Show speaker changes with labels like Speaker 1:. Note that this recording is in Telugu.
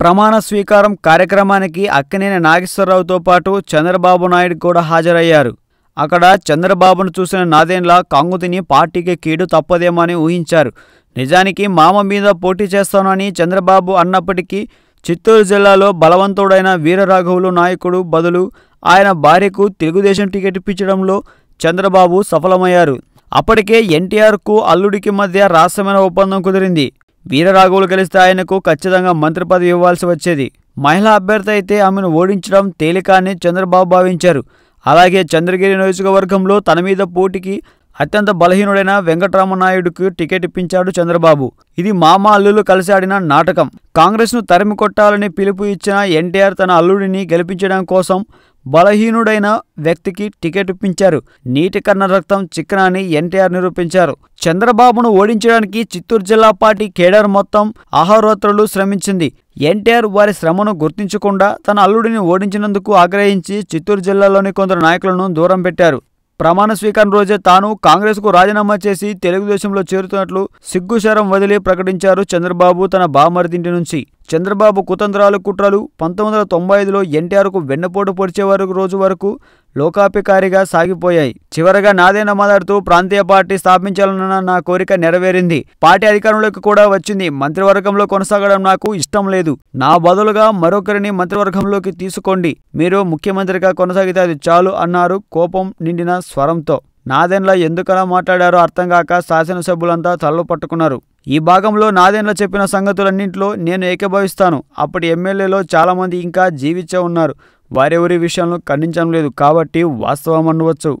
Speaker 1: ప్రమాణ స్వీకారం కార్యక్రమానికి అక్కినేని నాగేశ్వరరావుతో పాటు చంద్రబాబు నాయుడు కూడా హాజరయ్యారు. అక్కడ చంద్రబాబును చూసిన నాదేన్లా కాంగుతిని పార్టీకి కీడు తప్పదేమని ఊహించారు. నిజానికి మామ మీద పోటీ చేస్తానని చంద్రబాబు అన్నప్పటికీ చిత్తూరు జిల్లాలో బలవంతుడైన వీరరాఘవులు నాయకుడు బదులు ఆయన భార్యకు తెలుగుదేశం టికెట్ ఇప్పించడంలో చంద్రబాబు సఫలమయ్యారు. అప్పటికే ఎన్టీఆర్కు అల్లుడికి మధ్య రాసమైన ఒప్పందం కుదిరింది. వీరరాఘవులు గెలిస్తే ఆయనకు ఖచ్చితంగా మంత్రి పదవి ఇవ్వాల్సి వచ్చేది. మహిళా అభ్యర్థి అయితే ఆమెను ఓడించడం తేలిక అని చంద్రబాబు భావించారు. అలాగే చంద్రగిరి నియోజకవర్గంలో తన మీద పోటీకి అత్యంత బలహీనుడైన వెంకటరామనాయుడుకు టికెట్ ఇప్పించాడు చంద్రబాబు. ఇది మామ అల్లులు కలిసి ఆడిన నాటకం. కాంగ్రెస్ను తరిమి కొట్టాలని పిలుపు ఇచ్చిన ఎన్టీఆర్ తన అల్లుడిని గెలిపించడం కోసం బలహీనుడైన వ్యక్తికి టికెట్ ఇప్పించారు. నీటి కన్న రక్తం చిక్కన అని ఎన్టీఆర్ నిరూపించారు. చంద్రబాబును ఓడించడానికి చిత్తూరు జిల్లా పార్టీ కేడర్ మొత్తం ఆహారోత్రులు శ్రమించింది. ఎన్టీఆర్ వారి శ్రమను గుర్తించకుండా తన అల్లుడిని ఓడించినందుకు ఆగ్రహించి చిత్తూరు జిల్లాలోని కొందరు నాయకులను దూరం పెట్టారు. ప్రమాణ స్వీకారం రోజే తాను కాంగ్రెస్కు రాజీనామా చేసి తెలుగుదేశంలో చేరుతున్నట్లు సిగ్గుశరం వదిలి ప్రకటించారు చంద్రబాబు తన బామరిదింటి నుంచి. చంద్రబాబు కుతంత్రాలు కుట్రలు పంతొమ్మిది వందల తొంభై ఐదులో ఎన్టీఆర్కు వెన్నపోటు పొడిచే వరకు రోజు వరకు లోకాపికారిగా సాగిపోయాయి. చివరగా నాదేన మాట్లాడుతూ ప్రాంతీయ పార్టీ స్థాపించాలన్న నా కోరిక నెరవేరింది. పార్టీ అధికారంలోకి కూడా వచ్చింది. మంత్రివర్గంలో కొనసాగడం నాకు ఇష్టం లేదు. నా బదులుగా మరొకరిని మంత్రివర్గంలోకి తీసుకోండి. మీరు ముఖ్యమంత్రిగా కొనసాగితే అది చాలు అన్నారు కోపం నిండిన స్వరంతో. నాదెండ్ల ఎందుకలా మాట్లాడారో అర్థం కాక శాసనసభ్యులంతా తలలు పట్టుకున్నారు. ఈ భాగంలో నాదెండ్ల చెప్పిన సంగతులన్నింటిలో నేను ఏకీభవిస్తాను. అప్పటి ఎమ్మెల్యేలో చాలామంది ఇంకా జీవించే ఉన్నారు. వారెవరి విషయాలను ఖండించడం లేదు. కాబట్టి వాస్తవం అనవచ్చు.